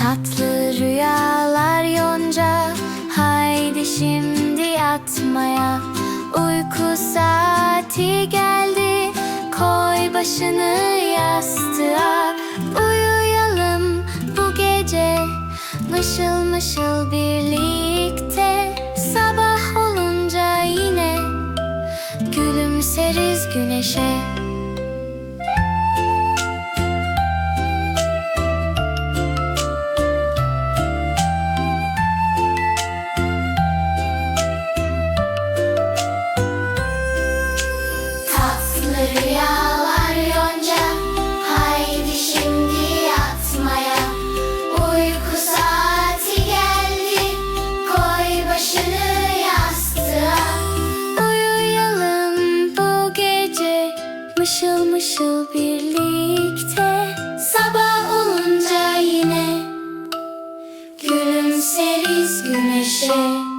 Tatlı rüyalar yonca Haydi şimdi yatmaya. Uyku saati geldi Koy başını yastığa. Uyuyalım bu gece Mışıl mışıl birlikte. Sabah olunca yine Gülümseriz güneşe Mışıl birlikte Sabah olunca yine Gülümseriz güneşe